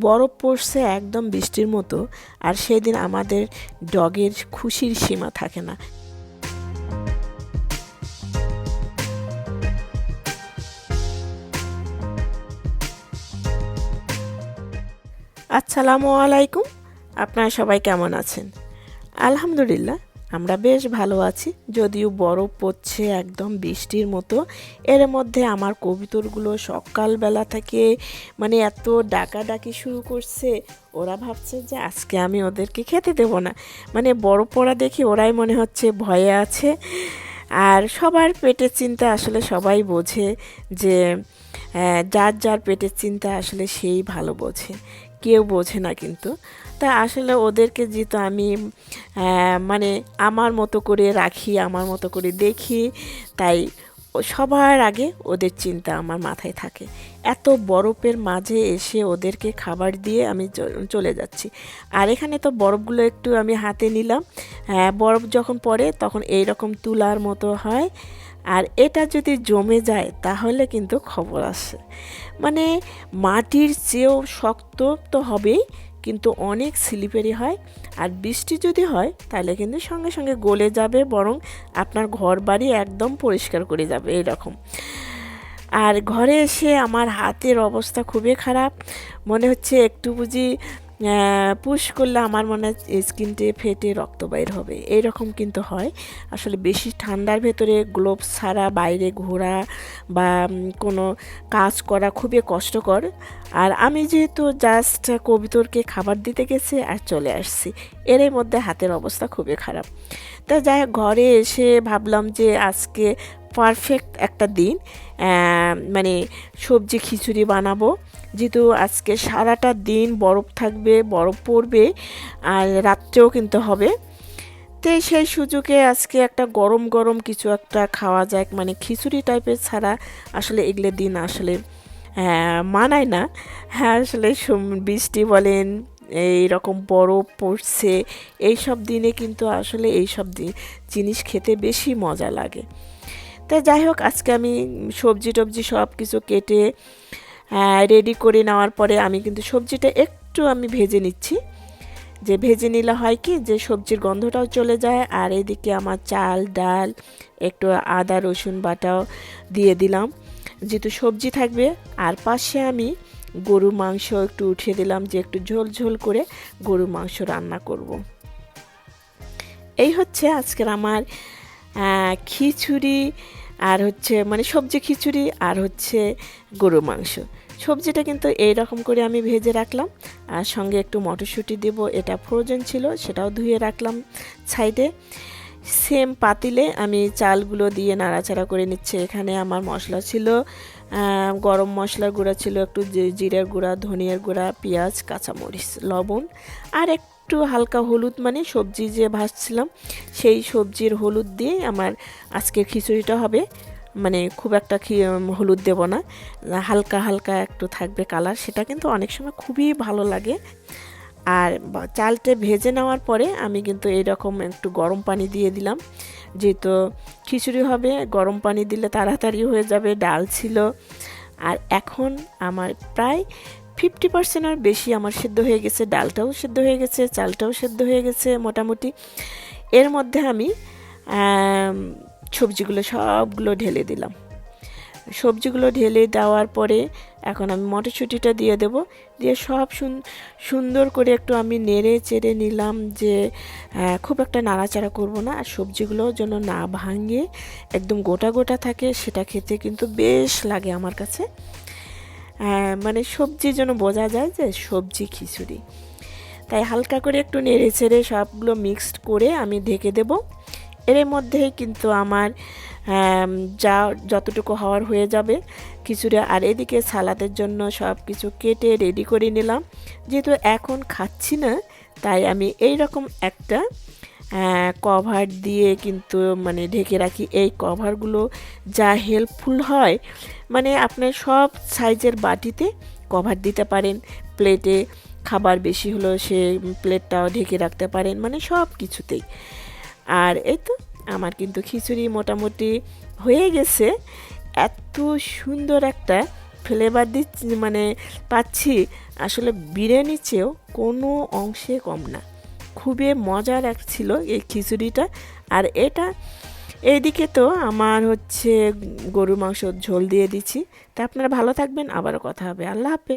বরফ পড়ছে একদম বৃষ্টির মতো, আর সেদিন আমাদের ডগের খুশির সীমা থাকে না। আসসালামু আলাইকুম, আপনারা সবাই কেমন আছেন? আলহামদুলিল্লাহ আমরা বেশ ভালো আছি। যদিও বরফ পড়ছে একদম বৃষ্টির মতো। এর মধ্যে আমার কবিতরগুলো সকালবেলা থেকে মানে এত ডাকাডাকি শুরু করছে, ওরা ভাবছে যে আজকে আমি ওদেরকে খেতে দেবো না। মানে বরফ পড়া দেখি ওরাই মনে হচ্ছে ভয়ে আছে। আর সবার পেটের চিন্তা আসলে সবাই বোঝে যে যার যার পেটের চিন্তা আসলে সেই ভালো বোঝে। কেউ বোঝে না কিন্তু। তা আসলে ওদেরকে যেহেতু আমি মানে আমার মতো করে রাখি, আমার মতো করে দেখি, তাই সবার আগে ওদের চিন্তা আমার মাথায় থাকে। এত বরফের মাঝে এসে ওদেরকে খাবার দিয়ে আমি চলে যাচ্ছি। আর এখানে তো বরফগুলো একটু আমি হাতে নিলাম। হ্যাঁ বরফ যখন পড়ে তখন এই রকম তুলার মতো হয়। আর এটা যদি জমে যায় তাহলে কিন্তু খবর আসে। মানে মাটির চেয়েও শক্ত তো হবেই। কিন্তু অনেক স্লিপেরি হয়। আর বৃষ্টি যদি হয়, তাহলে কিন্তু সঙ্গে সঙ্গে গলে যাবে, বরং আপনার ঘর বাড়ি একদম পরিষ্কার করে যাবে এরকম আর ঘরে এসে আমার হাতের অবস্থা খুবই খারাপ। মনে হচ্ছে একটু বুঝি পুশ করলে আমার মনে হয় স্কিনটে ফেটে রক্ত বাইর হবে। এইরকম কিন্তু হয়। আসলে বেশি ঠান্ডার ভেতরে গ্লোভস ছাড়া, বাইরে ঘোরা বা কোনো কাজ করা খুবই কষ্টকর। আর আমি যেহেতু জাস্ট কবিতরকে খাবার দিতে গেছি আর চলে আসছি, এরই মধ্যে হাতের অবস্থা খুবই খারাপ। তা যাই ঘরে এসে ভাবলাম যে আজকে পারফেক্ট একটা দিন। মানে সবজি খিচুড়ি বানাবো। যেহেতু আজকে সারাটা দিন বরফ থাকবে বরফ পড়বে আর রাত্রেও কিন্তু হবে। তো সেই সুযোগে আজকে একটা গরম গরম কিছু একটা খাওয়া যায় মানে খিচুড়ি টাইপের ছাড়া আসলে এগুলো দিন আসলে আহ, মানায় না। হ্যাঁ আসলে বৃষ্টি বলেন এই রকম বরফ পড়ছে এই সব দিনে কিন্তু আসলে এই সব দি- জিনিস খেতে বেশি মজা লাগে। তা যাই হোক আজকে আমি সবজি টবজি সব কিছু কেটে রেডি করে নেওয়ার পরে আমি কিন্তু সবজিটা একটু আমি ভেজে নিচ্ছি। যে ভেজে নিলে হয় কি? যে সবজির গন্ধটাও চলে যায়। আর এদিকে আমার চাল, ডাল, একটু আদা, রসুন বাটাও দিয়ে দিলাম। যেহেতু সবজি থাকবে, আর পাশে আমি গরু মাংস একটু উঠিয়ে দিলাম যে একটু ঝোল ঝোল করে গরু মাংস রান্না করব। এই হচ্ছে আজকের আমার খিচুড়ি আর হচ্ছে মানে সবজি খিচুড়ি আর হচ্ছে গরু মাংস। সবজিটা কিন্তু এই রকম করে আমি ভেজে রাখলাম। আর সঙ্গে একটু মটরশুঁটি দেব, এটা ফ্রোজেন ছিল, সেটাও ধুয়ে রাখলাম সাইডে। সেম পাতিলে আমি চালগুলো দিয়ে নাড়াচাড়া করে নিচ্ছে। এখানে আমার মশলা ছিল গরম মশলার গুঁড়া ছিল, একটু জিরের গুঁড়া, ধনিয়ার গুঁড়া, পেঁয়াজ, কাঁচামরিচ, লবণ, আর একটু হালকা হলুদ মানে সবজি যে ভাজছিলাম, সেই সবজির হলুদ দিয়ে আমার আজকের খিচুড়িটা হবে। মানে খুব একটা হলুদ দেব না। হালকা হালকা একটু থাকবে কালার। সেটা কিন্তু অনেক সময় খুবই ভালো লাগে। আর চালটা ভেজে নেওয়ার পরে আমি কিন্তু এরকম একটু গরম পানি দিয়ে দিলাম। যেহেতু খিচুড়ি হবে গরম পানি দিলে তাড়াতাড়ি হয়ে যাবে ডাল ছিল। আর এখন আমার প্রায় ফিফটি পার্সেন্টের বেশি আমার সেদ্ধ হয়ে গেছে ডালটাও সেদ্ধ হয়ে গেছে চালটাও সেদ্ধ হয়ে গেছে মোটামুটি। এর মধ্যে আম, সবজিগুলো সবগুলো ঢেলে দিলাম। সবজিগুলো ঢেলে দেওয়ার পরে এখন আমি মটরশুঁটিটা দিয়ে দেব। দিয়ে সব সুন- সুন্দর করে একটু আমি নেড়ে চেড়ে নিলাম যে খুব একটা নাড়াচাড়া করব না। আর সবজিগুলো যেন না ভাঙে, একদম গোটা গোটা থাকে, সেটা খেতে কিন্তু বেশ লাগে আমার কাছে। মানে সবজি যেন বোঝা যায় যে সবজি খিচুড়ি। তাই হালকা করে একটু নেড়ে চেড়ে সবগুলো মিক্সড করে আমি ঢেকে দেব। এর মধ্যেই কিন্তু আমার যা যতটুকু হওয়ার হয়ে যাবে খিচুড়ি আর এদিকে সালাদের জন্য সব কিছু কেটে রেডি করে নিলাম। যেহেতু এখন খাচ্ছি না, তাই আমি এই রকম একটা কভার দিয়ে কিন্তু মানে ঢেকে রাখি। এই কভারগুলো যা হেল্পফুল হয় মানে আপনার সব সাইজের বাটিতে কভার দিতে পারেন। প্লেটে খাবার বেশি হলো সে প্লেটটাও ঢেকে রাখতে পারেন মানে সব কিছুতেই। আর এই তো, আমার কিন্তু খিচুড়ি মোটামুটি হয়ে গেছে। এত সুন্দর একটা ফ্লেভার দিচ্ছি মানে পাচ্ছি, আসলে বিরিয়ানির চেয়েও কোনো অংশে কম না। খুবই মজার এক ছিল এই খিচুড়িটা। আর এটা, এইদিকে তো আমার হচ্ছে গরু মাংসর ঝোল দিয়ে দিচ্ছি। তা আপনারা ভালো থাকবেন, আবারও কথা হবে। আল্লাহ হাফেজ।